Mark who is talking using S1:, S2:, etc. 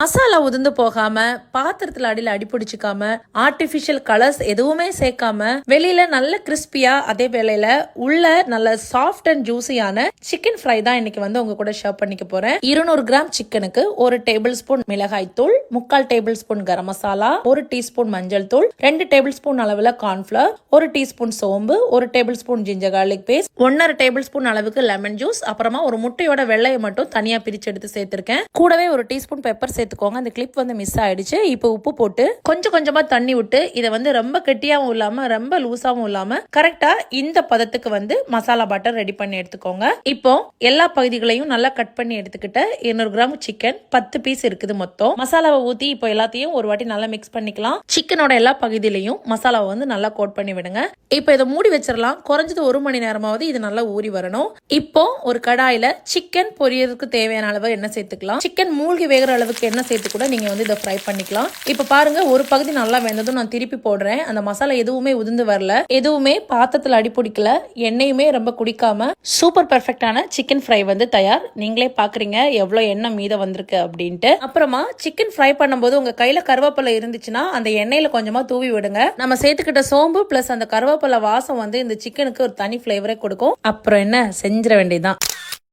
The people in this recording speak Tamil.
S1: மசாலா உதிர்ந்து போகாம பாத்திரத்துல அடியில அடிபிடிச்சிக்காம ஆர்டிபிஷியல் கலர்ஸ் எதுவுமே சேர்க்காம வெளியில நல்ல கிறிஸ்பியா அதே வேளையில உள்ள நல்ல சாஃப்ட் அண்ட் ஜூசியான சிக்கன் ஃப்ரை தான் இன்னைக்கு வந்து உங்க கூட ஷேர் பண்ணிக்க போறேன். இருநூறு கிராம் சிக்கனுக்கு ஒரு டேபிள் ஸ்பூன் மிளகாய் தூள் முக்கால் டேபிள் ஸ்பூன் கரம் மசாலா ஒரு டீஸ்பூன் மஞ்சள் தூள் ரெண்டு டேபிள் ஸ்பூன் அளவுல கார்ன்ஃபிளவர் ஒரு டீஸ்பூன் சோம்பு ஒரு tablespoon ginger garlic paste ஒன்னரை டேபிள் ஸ்பூன் அளவுக்கு லெமன் ஜூஸ் அப்புறமா ஒரு முட்டையோட வெள்ளையை மட்டும் தனியா பிரிச்சு எடுத்து சேர்த்திருக்கேன். கூடவே ஒரு டீஸ்பூன் பெப்பர் சேர்த்து சேர்த்துக்கோங்க அந்த கிளிப் வந்து மிஸ் ஆயிடுச்சு. இப்போ உப்பு போட்டு கொஞ்சம் கொஞ்சமா தண்ணி விட்டு இதை வந்து ரொம்ப கெட்டியாகவும் இல்லாம ரொம்ப லூசாவும் இல்லாம கரெக்டா இந்த பதத்துக்கு வந்து மசாலா பட்டர் ரெடி பண்ணி எடுத்துக்கோங்க. இப்போ எல்லா பகுதிகளையும் நல்லா கட் பண்ணி எடுத்துக்கிட்ட இருநூறு கிராம் சிக்கன் பத்து பீஸ் இருக்குது மொத்தம். மசாலாவை ஊத்தி இப்போ எல்லாத்தையும் ஒரு வாட்டி நல்லா மிக்ஸ் பண்ணிக்கலாம். சிக்கனோட எல்லா பகுதியிலையும் மசாலாவை வந்து நல்லா கோட் பண்ணி விடுங்க. இப்போ இதை மூடி வச்சிடலாம் குறைஞ்சது ஒரு மணி நேரமாவது இது நல்லா ஊறி வரணும். இப்போ ஒரு கடாயில சிக்கன் பொரியறதுக்கு தேவையான அளவு எண்ணெய் சேர்த்துக்கலாம். சிக்கன் மூழ்கி வேகிற அளவுக்கு எண்ணெய் சேர்த்து கூட நீங்க வந்து இதை ஃப்ரை பண்ணிக்கலாம். இப்போ பாருங்க ஒரு பகுதி நல்லா வெந்ததும் நான் திருப்பி போடுறேன். அந்த மசாலா எதுவுமே உதிர்ந்து வரல. எதுவுமே பாத்திரத்தில் அடி பிடிக்கல. எண்ணெயுமே ரொம்ப குடிக்காம சூப்பர் பெர்ஃபெக்டான சிக்கன் ஃப்ரை வந்து தயார். நீங்களே பாக்குறீங்க எவ்வளவு எண்ணெய் மீதம் வந்திருக்கு அப்படின்ட்டு. அப்புறமா சிக்கன் ஃப்ரை பண்ணும்போது உங்க கையில கருவேப்பிலை இருந்துச்சுன்னா அந்த எண்ணெயில கொஞ்சமா தூவி விடுங்க. நம்ம சேர்த்துக்கிட்ட சோம்பு பிளஸ் அந்த கருவேப்பிலை வாசம் வந்து இந்த சிக்கனுக்கு ஒரு தனி ஃப்ளேவரே கொடுக்கும். அப்புறம் என்ன? செஞ்சிட வேண்டியதுதான்.